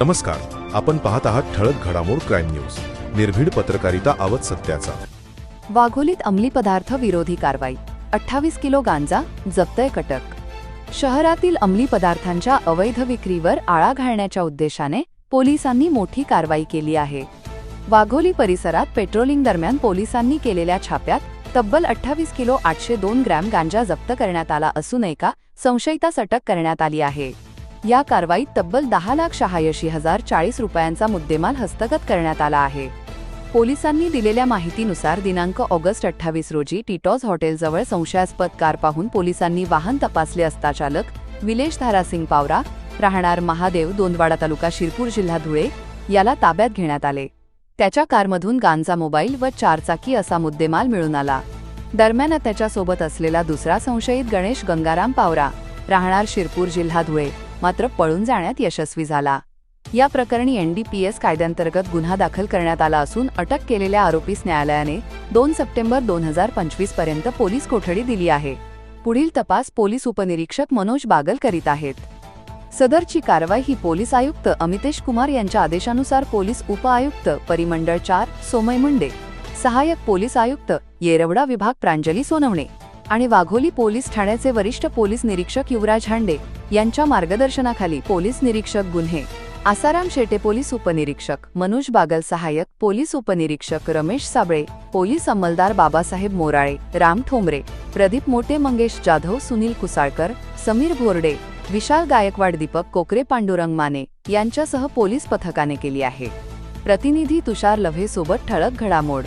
नमस्कार आपण पाहत आहात ठळक घडामोड क्राईम न्यूज. निर्भीड पत्रकारिता आवत सत्याचा. वाघोलीत अंमली पदार्थ विरोधी कारवाई. अठ्ठावीस किलो गांजा जप्तय कटक. शहरातील अंमली पदार्थांच्या अवैध विक्रीवर आळा घालण्याच्या उद्देशाने पोलिसांनी मोठी कारवाई केली आहे. वाघोली परिसरात पेट्रोलिंग दरम्यान पोलिसांनी केलेल्या छाप्यात तब्बल अठ्ठावीस किलो आठशे दोन ग्रॅम गांजा जप्त करण्यात आला असून एका संशयितास अटक करण्यात आली आहे. या कारवाईत तब्बल दहा लाख शहाऐंशी हजार चाळीस रुपयांचा मुद्देमाल हस्तगत करण्यात आला आहे. पोलिसांनी दिलेल्या माहितीनुसार दिनांक ऑगस्ट अठ्ठावीस रोजी टिटॉस हॉटेलजवळ संशयास्पद कार पाहून पोलिसांनी वाहन तपासले असता चालक विलेश धारासिंग पावरा राहणार महादेव दोंदवाडा तालुका शिरपूर जिल्हा धुळे याला ताब्यात घेण्यात आले. त्याच्या कारमधून गांजा मोबाईल व चारचाकी असा मुद्देमाल मिळून आला. दरम्यान त्याच्यासोबत असलेला दुसरा संशयित गणेश गंगाराम पावरा राहणार शिरपूर जिल्हा धुळे मात्र पळून जाण्यात यशस्वी झाला. या प्रकरणी एनडीपीएस कायद्यांतर्गत गुन्हा दाखल करण्यात आला असून अटक केलेल्या आरोपीस न्यायालयाने दोन सप्टेंबर दोन हजार पंचवीसपर्यंत पोलीस कोठडी दिली आहे. पुढील तपास पोलीस उपनिरीक्षक मनोज बागल करीत आहेत. सदरची कारवाई ही पोलीस आयुक्त अमितेश कुमार यांच्या आदेशानुसार पोलीस उपआयुक्त परिमंडळ चार सोमय मुंडे सहाय्यक पोलीस आयुक्त येरवडा विभाग प्रांजली सोनवणे आणि वाघोली पोलीस ठाण्याचे वरिष्ठ पोलीस निरीक्षक युवराज हांडे यांच्या मार्गदर्शनाखाली पोलीस निरीक्षक गुन्हे. आसाराम शेटे पोलीस उपनिरीक्षक मनोज बागल सहाय्यक पोलीस उपनिरीक्षक रमेश साबळे पोलीस अंमलदार बाबासाहेब मोराळे राम ठोंबरे प्रदीप मोटे मंगेश जाधव सुनील कुसाळकर समीर भोरडे विशाल गायकवाड दीपक कोकरे पांडुरंग माने यांच्यासह पोलीस पथकाने केली आहे. प्रतिनिधी तुषार लव्हेसोबत ठळक घडामोड.